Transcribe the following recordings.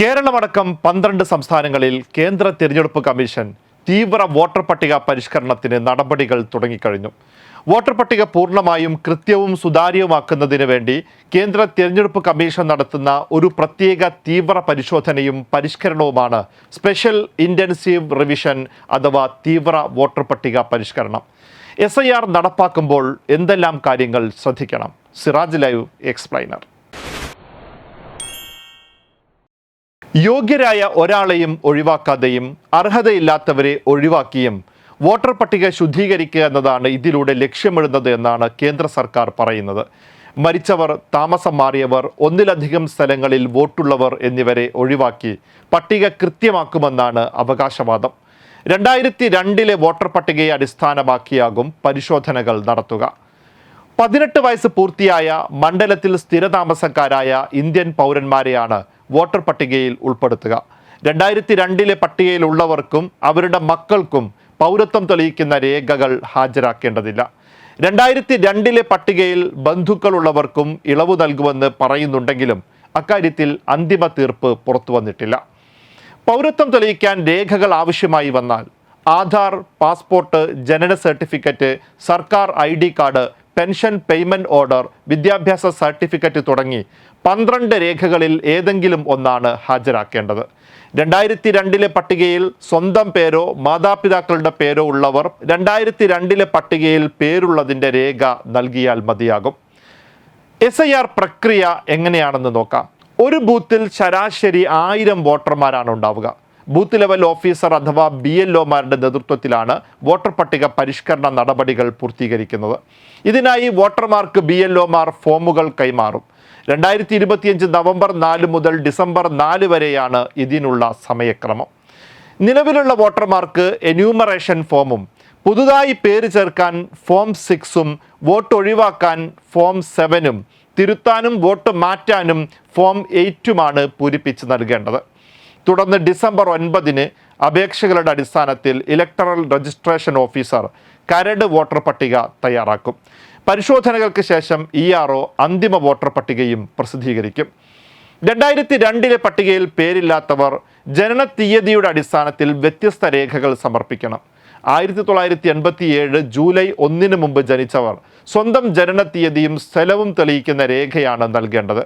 കേരളമടക്കം പന്ത്രണ്ട് സംസ്ഥാനങ്ങളിൽ കേന്ദ്ര തിരഞ്ഞെടുപ്പ് കമ്മീഷൻ തീവ്ര വോട്ടർ പട്ടിക പരിഷ്കരണത്തിന് നടപടികൾ തുടങ്ങിക്കഴിഞ്ഞു. വോട്ടർ പട്ടിക പൂർണമായും കൃത്യവും സുതാര്യവുമാക്കുന്നതിന് വേണ്ടി കേന്ദ്ര തിരഞ്ഞെടുപ്പ് കമ്മീഷൻ നടത്തുന്ന ഒരു പ്രത്യേക തീവ്ര പരിശോധനയും പരിഷ്കരണവുമാണ് സ്പെഷ്യൽ ഇന്റൻസീവ് റിവിഷൻ അഥവാ തീവ്ര വോട്ടർ പട്ടിക പരിഷ്കരണം. എസ് നടപ്പാക്കുമ്പോൾ എന്തെല്ലാം കാര്യങ്ങൾ ശ്രദ്ധിക്കണം? Siraj live explainer. യോഗ്യരായ ഒരാളെയും ഒഴിവാക്കാതെയും അർഹതയില്ലാത്തവരെ ഒഴിവാക്കിയും വോട്ടർ പട്ടിക ശുദ്ധീകരിക്കുക എന്നതാണ് ഇതിലൂടെ ലക്ഷ്യമിടുന്നത് എന്നാണ് കേന്ദ്ര സർക്കാർ പറയുന്നത്. മരിച്ചവർ താമസം മാറിയവർ ഒന്നിലധികം സ്ഥലങ്ങളിൽ വോട്ടുള്ളവർ എന്നിവരെ ഒഴിവാക്കി പട്ടിക കൃത്യമാക്കുമെന്നാണ് അവകാശവാദം. രണ്ടായിരത്തി രണ്ടിലെ വോട്ടർ പട്ടികയെ അടിസ്ഥാനമാക്കിയാകും പരിശോധനകൾ നടത്തുക. പതിനെട്ട് വയസ്സ് പൂർത്തിയായ മണ്ഡലത്തിൽ സ്ഥിരതാമസക്കാരായ ഇന്ത്യൻ പൗരന്മാരെയാണ് വോട്ടർ പട്ടികയിൽ ഉൾപ്പെടുത്തുക. രണ്ടായിരത്തി രണ്ടിലെ പട്ടികയിലുള്ളവർക്കും അവരുടെ മക്കൾക്കും പൗരത്വം തെളിയിക്കുന്ന രേഖകൾ ഹാജരാക്കേണ്ടതില്ല. രണ്ടായിരത്തി രണ്ടിലെ പട്ടികയിൽ ബന്ധുക്കളുള്ളവർക്കും ഇളവ് നൽകുമെന്ന് പറയുന്നുണ്ടെങ്കിലും അക്കാര്യത്തിൽ അന്തിമ തീർപ്പ് പുറത്തു വന്നിട്ടില്ല. പൗരത്വം തെളിയിക്കാൻ രേഖകൾ ആവശ്യമായി വന്നാൽ ആധാർ പാസ്പോർട്ട് ജനന സർട്ടിഫിക്കറ്റ് സർക്കാർ ID card pension payment order വിദ്യാഭ്യാസ സർട്ടിഫിക്കറ്റ് തുടങ്ങി പന്ത്രണ്ട് രേഖകളിൽ ഏതെങ്കിലും ഒന്നാണ് ഹാജരാക്കേണ്ടത്. രണ്ടായിരത്തി രണ്ടിലെ പട്ടികയിൽ സ്വന്തം പേരോ മാതാപിതാക്കളുടെ പേരോ ഉള്ളവർ രണ്ടായിരത്തി രണ്ടിലെ പട്ടികയിൽ പേരുള്ളതിന്റെ രേഖ നൽകിയാൽ മതിയാകും. എസ് ഐ ആർ പ്രക്രിയ എങ്ങനെയാണെന്ന് നോക്കാം. ഒരു ബൂത്തിൽ ശരാശരി ആയിരം വോട്ടർമാരാണ് ഉണ്ടാവുക. ബൂത്ത് ലെവൽ ഓഫീസർ അഥവാ ബി എൽ ഒമാരുടെ നേതൃത്വത്തിലാണ് വോട്ടർ പട്ടിക പരിഷ്കരണ നടപടികൾ പൂർത്തീകരിക്കുന്നത്. ഇതിനായി വോട്ടർമാർക്ക് ബി എൽ ഒമാർ ഫോമുകൾ കൈമാറും. രണ്ടായിരത്തി ഇരുപത്തിയഞ്ച് നവംബർ നാല് മുതൽ ഡിസംബർ നാല് വരെയാണ് ഇതിനുള്ള സമയക്രമം. നിലവിലുള്ള വോട്ടർമാർക്ക് എന്യൂമറേഷൻ ഫോമും പുതുതായി പേര് ചേർക്കാൻ ഫോം സിക്സും വോട്ട് ഒഴിവാക്കാൻ ഫോം സെവനും തിരുത്താനും വോട്ട് മാറ്റാനും ഫോം എയ്റ്റുമാണ് പൂരിപ്പിച്ച് നൽകേണ്ടത്. തുടർന്ന് ഡിസംബർ ഒൻപതിന് അപേക്ഷകളുടെ അടിസ്ഥാനത്തിൽ ഇലക്ടറൽ രജിസ്ട്രേഷൻ ഓഫീസർ കരട് വോട്ടർ പട്ടിക തയ്യാറാക്കും. പരിശോധനകൾക്ക് ശേഷം ഇ ആർ ഒ അന്തിമ വോട്ടർ പട്ടികയും പ്രസിദ്ധീകരിക്കും. രണ്ടായിരത്തി രണ്ടിലെ പട്ടികയിൽ പേരില്ലാത്തവർ ജനന തീയതിയുടെ അടിസ്ഥാനത്തിൽ വ്യത്യസ്ത രേഖകൾ സമർപ്പിക്കണം. ആയിരത്തി തൊള്ളായിരത്തി എൺപത്തി ഏഴ് ജൂലൈ ഒന്നിന് മുമ്പ് ജനിച്ചവർ സ്വന്തം ജനന തീയതിയും സ്ഥലവും തെളിയിക്കുന്ന രേഖയാണ് നൽകേണ്ടത്.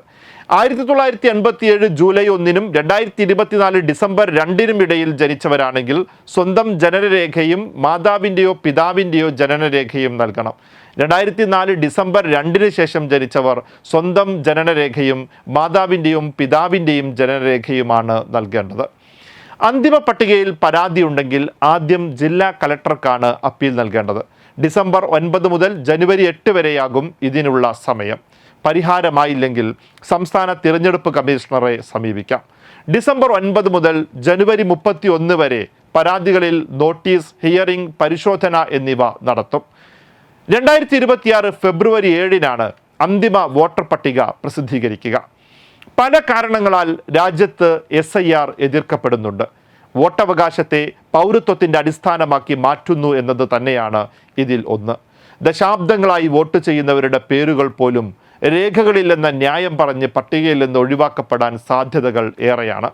ആയിരത്തി തൊള്ളായിരത്തി എൺപത്തി ഏഴ് ജൂലൈ ഒന്നിനും രണ്ടായിരത്തി ഇരുപത്തിനാല് ഡിസംബർ രണ്ടിനും ഇടയിൽ ജനിച്ചവരാണെങ്കിൽ സ്വന്തം ജനനരേഖയും മാതാവിന്റെയോ പിതാവിന്റെയോ ജനനരേഖയും നൽകണം. രണ്ടായിരത്തി നാല് ഡിസംബർ രണ്ടിന് ശേഷം ജനിച്ചവർ സ്വന്തം ജനനരേഖയും മാതാവിന്റെയും പിതാവിന്റെയും ജനനരേഖയുമാണ് നൽകേണ്ടത്. അന്തിമ പട്ടികയിൽ പരാതിയുണ്ടെങ്കിൽ ആദ്യം ജില്ലാ കലക്ടർക്കാണ് അപ്പീൽ നൽകേണ്ടത്. ഡിസംബർ ഒൻപത് മുതൽ ജനുവരി എട്ട് വരെയാകും ഇതിനുള്ള സമയം. പരിഹാരമായില്ലെങ്കിൽ സംസ്ഥാന തിരഞ്ഞെടുപ്പ് കമ്മീഷണറെ സമീപിക്കാം. ഡിസംബർ ഒൻപത് മുതൽ ജനുവരി മുപ്പത്തി ഒന്ന് വരെ പരാതികളിൽ നോട്ടീസ് ഹിയറിംഗ് പരിശോധന എന്നിവ നടത്തും. രണ്ടായിരത്തി ഇരുപത്തിയാറ് ഫെബ്രുവരി ഏഴിനാണ് അന്തിമ വോട്ടർ പട്ടിക പ്രസിദ്ധീകരിക്കുക. പല കാരണങ്ങളാൽ രാജ്യത്ത് എസ് ഐ ആർ എതിർക്കപ്പെടുന്നുണ്ട്. വോട്ടവകാശത്തെ പൗരത്വത്തിന്റെ അടിസ്ഥാനമാക്കി മാറ്റുന്നു എന്നത് തന്നെയാണ് ഇതിൽ ഒന്ന്. ദശാബ്ദങ്ങളായി വോട്ട് ചെയ്യുന്നവരുടെ പേരുകൾ പോലും രേഖകളില്ലെന്ന ന്യായം പറഞ്ഞ് പട്ടികയിൽ നിന്ന് ഒഴിവാക്കപ്പെടാൻ സാധ്യതകൾ ഏറെയാണ്.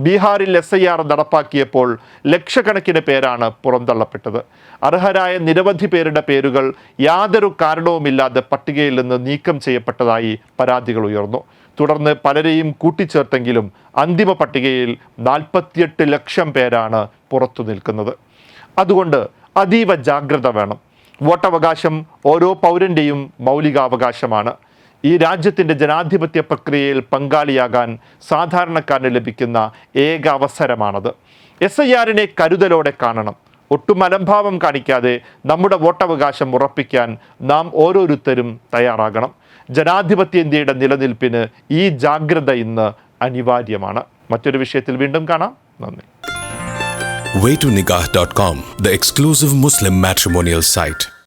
ബീഹാറിൽ എസ് ഐ ആർ നടപ്പാക്കിയപ്പോൾ ലക്ഷക്കണക്കിന് പേരാണ് പുറന്തള്ളപ്പെട്ടത്. അർഹരായ നിരവധി പേരുടെ പേരുകൾ യാതൊരു കാരണവുമില്ലാതെ പട്ടികയിൽ നിന്ന് നീക്കം ചെയ്യപ്പെട്ടതായി പരാതികൾ ഉയർന്നു. തുടർന്ന് പലരെയും കൂട്ടിച്ചേർത്തെങ്കിലും അന്തിമ പട്ടികയിൽ നാൽപ്പത്തിയെട്ട് ലക്ഷം പേരാണ് പുറത്തു നിൽക്കുന്നത്. അതുകൊണ്ട് അതീവ ജാഗ്രത വേണം. വോട്ടവകാശം ഓരോ പൗരന്റെയും മൗലികാവകാശമാണ്. ഈ രാജ്യത്തിന്റെ ജനാധിപത്യ പ്രക്രിയയിൽ പങ്കാളിയാകാൻ സാധാരണക്കാരന് ലഭിക്കുന്ന ഏക അവസരമാണത്. എസ് ഐ ആറിനെ കരുതലോടെ കാണണം. ഒട്ടും മനംഭാവം കാണിക്കാതെ നമ്മുടെ വോട്ടവകാശം ഉറപ്പിക്കാൻ നാം ഓരോരുത്തരും തയ്യാറാകണം. ജനാധിപത്യ ഇന്ത്യയുടെ നിലനിൽപ്പിന് ഈ ജാഗ്രത ഇന്ന് അനിവാര്യമാണ്. മറ്റൊരു വിഷയത്തിൽ വീണ്ടും കാണാം. നന്ദി. Waytonikah.com, the exclusive Muslim matrimonial site.